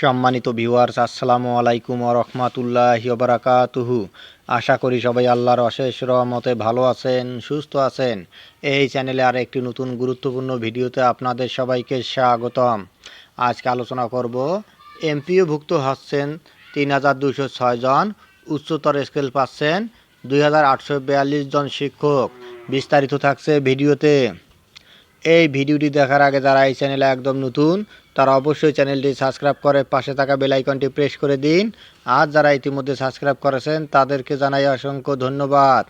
সম্মানিত ভিউয়ার্স আসসালামু আলাইকুম রহমাতুল্লাহি বারাকাতুহু। আশা করি সবাই আল্লাহর অশেষ রহমতে ভালো আছেন, সুস্থ আছেন। এই চ্যানেলে আর একটি নতুন গুরুত্বপূর্ণ ভিডিওতে আপনাদের সবাইকে স্বাগতম। আজকে আলোচনা করব, এমপিওভুক্ত হচ্ছেন তিন হাজার দুশো জন, উচ্চতর স্কেল পাচ্ছেন দুই হাজার আটশো বিয়াল্লিশ জন শিক্ষক। বিস্তারিত থাকছে ভিডিওতে। এই ভিডিওটি দেখার আগে যারা এই চ্যানেলে একদম নতুন, তারা অবশ্যই চ্যানেলটি সাবস্ক্রাইব করে পাশে থাকা বেল আইকনটি প্রেস করে দিন। আর যারা ইতিমধ্যে সাবস্ক্রাইব করেছেন, তাদেরকে জানাই অসংখ্য ধন্যবাদ।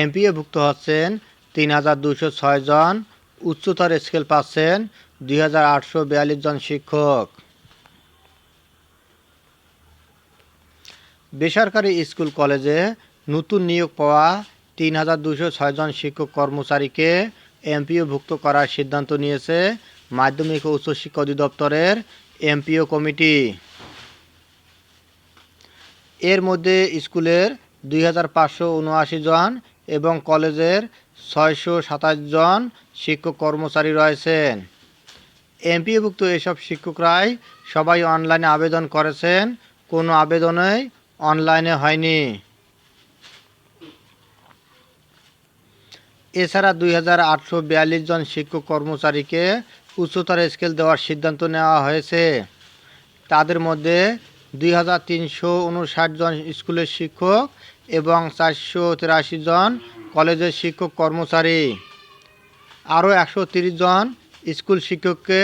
এমপিএ ভুক্ত হচ্ছেন তিন হাজার দুশো জন, উচ্চতর স্কেল পাচ্ছেন দুই হাজার আটশো বিয়াল্লিশ জন শিক্ষক। বেসরকারি স্কুল কলেজে নতুন নিয়োগ পাওয়া তিন হাজার ছয়জন শিক্ষক কর্মচারীকে এমপিও ভুক্ত করার সিদ্ধান্ত নিয়েছে মাধ্যমিক ও উচ্চশিক্ষা অধিদপ্তরের এমপিও কমিটি। এর মধ্যে স্কুলের দুই হাজার পাঁচশো উনআশি জন এবং কলেজের ছয়শো সাতাশ জন শিক্ষক কর্মচারী রয়েছেন। এমপিওভুক্ত এসব শিক্ষকরাই সবাই অনলাইনে আবেদন করেছেন, কোনো আবেদনই অনলাইনে হয়নি। এছাড়া দুই হাজার আটশো বিয়াল্লিশ জন শিক্ষক কর্মচারীকে উচ্চতর স্কেল দেওয়ার সিদ্ধান্ত নেওয়া হয়েছে। তাদের মধ্যে দুই হাজার তিনশো উনষাট জন স্কুলের শিক্ষক এবং চারশো তিরাশি জন কলেজের শিক্ষক কর্মচারী। আরও একশো জন স্কুল শিক্ষককে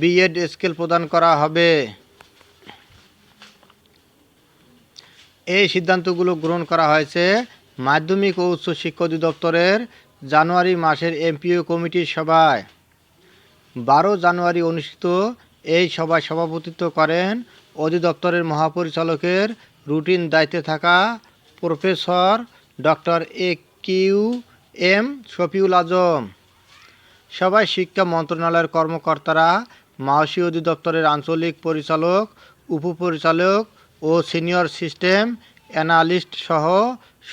বিএড স্কেল প্রদান করা হবে। এই সিদ্ধান্তগুলো গ্রহণ করা হয়েছে মাধ্যমিক ও উচ্চ শিক্ষা অধিদপ্তরের জানুয়ারি মাসের এমপিও কমিটির সভায়। বারো জানুয়ারি অনুষ্ঠিত এই সভায় সভাপতিত্ব করেন অধিদপ্তরের মহাপরিচালকের রুটিন দায়িত্বে থাকা professor doctor A Q M Shafiul Azam. সবাই শিক্ষা মন্ত্রণালয়ের কর্মকর্তারা মাওসি অধিদপ্তরের আঞ্চলিক পরিচালক, উপপরিচালক ও সিনিয়র সিস্টেম অ্যানালিস্ট সহ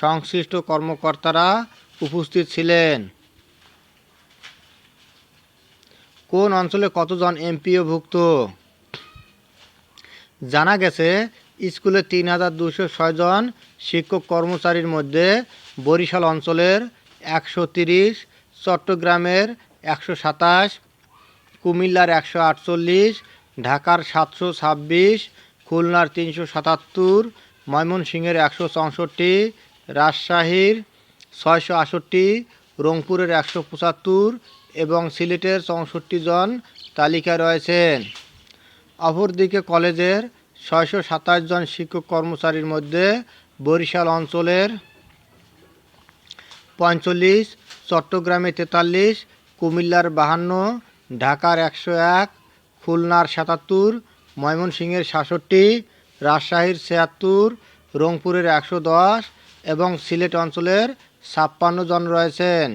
সংশ্লিষ্ট কর্মকর্তারা উপস্থিত ছিলেন। কোন অঞ্চলে কতজন এমপিও ভুক্ত জানা গেছে, স্কুলে তিন হাজার দুশো জন শিক্ষক কর্মচারীর মধ্যে বরিশাল অঞ্চলের একশো তিরিশ, চট্টগ্রামের একশো সাতাশ, কুমিল্লার একশো আটচল্লিশ, ঢাকার সাতশো ছাব্বিশ, খুলনার তিনশো সাতাত্তর, ময়মনসিংহের একশো চৌষট্টি, রাজশাহীর ছয়শো আষট্টি রংপুরের একশো পঁচাত্তর এবং সিলেটের চৌষট্টি জন তালিকায় রয়েছেন। অপরদিকে কলেজের ছয়শো সাতাশ জন শিক্ষক কর্মচারীর মধ্যে বরিশাল অঞ্চলের পঁয়তাল্লিশ, চট্টগ্রামে তেতাল্লিশ, কুমিল্লার বাহান্ন, ঢাকার একশো এক, খুলনার সাতাত্তর, ময়মনসিংহের সাতষট্টি, রাজশাহীর ছিয়াত্তর, রংপুরের একশো দশ এবং সিলেট অঞ্চলের ছাপ্পান্ন জন রয়েছেন।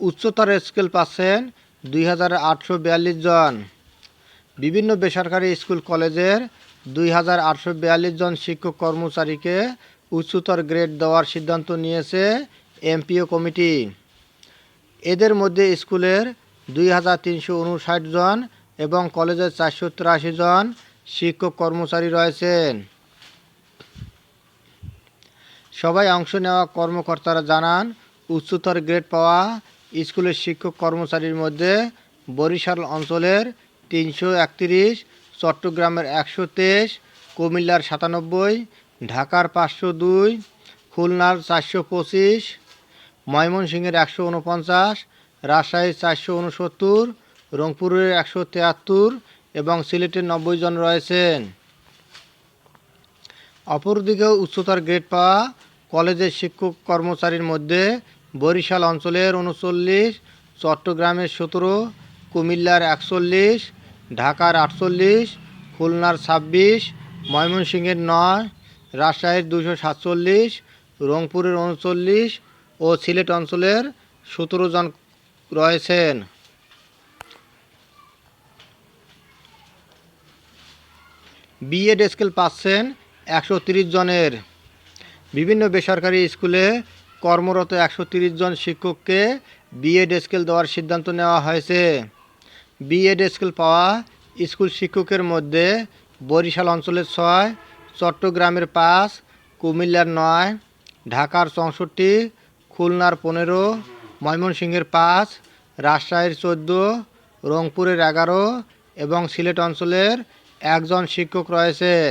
উচ্চতর স্কেল পাচ্ছেন দুই হাজার আটশো বিয়াল্লিশ জন। বিভিন্ন বেসরকারি স্কুল কলেজের দুই হাজার আটশো বিয়াল্লিশ জন শিক্ষক কর্মচারীকে উচ্চতর গ্রেড দেওয়ার সিদ্ধান্ত নিয়েছে এমপিও কমিটি। এদের মধ্যে স্কুলের দুই হাজার তিনশো উনষাট জন এবং কলেজের চারশো তিরাশি জন শিক্ষক কর্মচারী রয়েছেন। সবাই অংশ নেওয়া কর্মকর্তারা জানান, উচ্চতর গ্রেড পাওয়া স্কুলের শিক্ষক কর্মচারীর মধ্যে বরিশাল অঞ্চলের তিনশো একত্রিশ, চট্টগ্রামের একশো তেইশ, কুমিল্লার সাতানব্বই, ঢাকার পাঁচশো দুই, খুলনার চারশো পঁচিশ, ময়মনসিংহের একশো উনপঞ্চাশ, রাজশাহীর চারশো উনসত্তর, রংপুরের একশো তিয়াত্তর এবং সিলেটের নব্বই জন রয়েছেন। অপরদিকে উচ্চতর গ্রেড পাওয়া কলেজের শিক্ষক কর্মচারীর মধ্যে বরিশাল অঞ্চলের উনচল্লিশ, চট্টগ্রামের সতেরো, কুমিল্লার একচল্লিশ, ঢাকার আটচল্লিশ, খুলনার ছাব্বিশ, ময়মনসিংহের নয়, রাজশাহীর দুশো সাতচল্লিশ, রংপুরের উনচল্লিশ ও সিলেট অঞ্চলের সতেরো জন রয়েছেন। বিএড স্কেল পাচ্ছেন একশো জনের। বিভিন্ন বেসরকারি স্কুলে কর্মরত একশো জন শিক্ষককে বিএড স্কেল দেওয়ার সিদ্ধান্ত নেওয়া হয়েছে। বিএড স্কেল পাওয়া স্কুল শিক্ষকের মধ্যে বরিশাল অঞ্চলের ছয়, চট্টগ্রামের পাঁচ, কুমিল্লার নয়, ঢাকার চৌষট্টি, খুলনার পনেরো, ময়মনসিংহের পাঁচ, রাজশাহীর চোদ্দ, রংপুরের এগারো এবং সিলেট অঞ্চলের একজন শিক্ষক রয়েছেন।